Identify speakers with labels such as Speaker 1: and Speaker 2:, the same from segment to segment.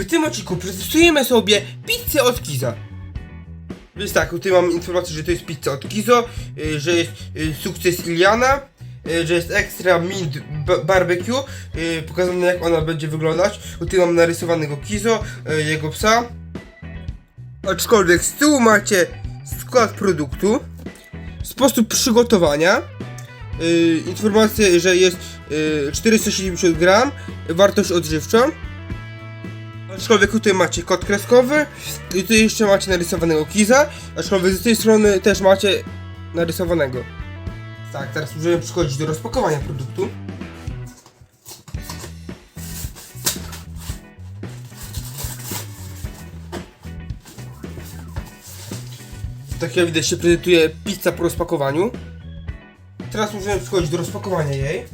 Speaker 1: W tym odcinku przetestujemy sobie pizzę od Kiza. Więc tak, tutaj mam informację, że to jest pizza od Kizo, y, że jest y, sukces Iliana, y, że jest extra mint ba- barbecue, pokazane jak ona będzie wyglądać. Tutaj mam narysowanego Kizo, jego psa. Aczkolwiek z tyłu macie skład produktu, sposób przygotowania, informację, że jest y, 470 gram, wartość odżywczą. Aczkolwiek tutaj macie kod kreskowy i tutaj jeszcze macie narysowanego Kiza, aczkolwiek z tej strony też macie narysowanego. Tak, teraz możemy przechodzić do rozpakowania produktu. Tak jak widać się prezentuje pizza po rozpakowaniu. Teraz możemy przechodzić do rozpakowania jej.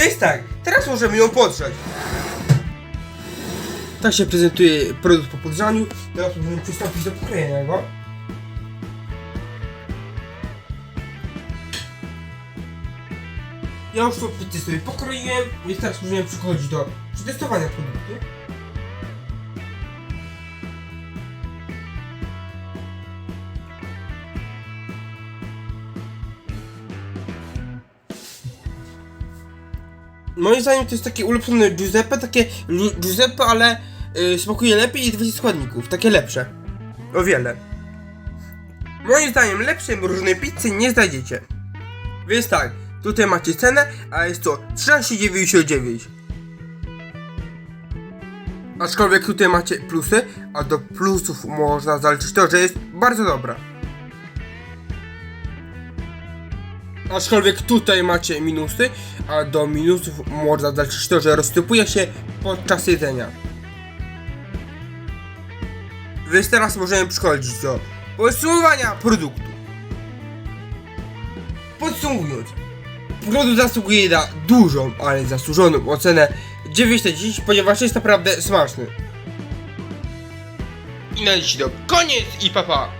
Speaker 1: Więc tak, teraz możemy ją podrzeć. Tak się prezentuje produkt po podgrzaniu. Teraz możemy przystąpić do pokrojenia go. Ja już pizzę sobie pokroiłem, więc teraz możemy przechodzić do przetestowania produktu. Moim zdaniem to jest takie ulepszone Giuseppe, takie Giuseppe, ale y, smakuje lepiej i 200 składników, takie lepsze. O wiele. Moim zdaniem lepszej różnej pizzy nie znajdziecie. Więc tak, tutaj macie cenę, a jest to 13,99. Aczkolwiek tutaj macie plusy, a do plusów można zaliczyć to, że jest bardzo dobra. Aczkolwiek tutaj macie minusy, a do minusów można zaliczyć to, że rozsypuje się podczas jedzenia. Więc teraz możemy przechodzić do podsumowania produktu. Podsumowując, produkt zasługuje na dużą, ale zasłużoną ocenę 9 na 10, ponieważ jest naprawdę smaczny. I na dziś to koniec i papa. Pa.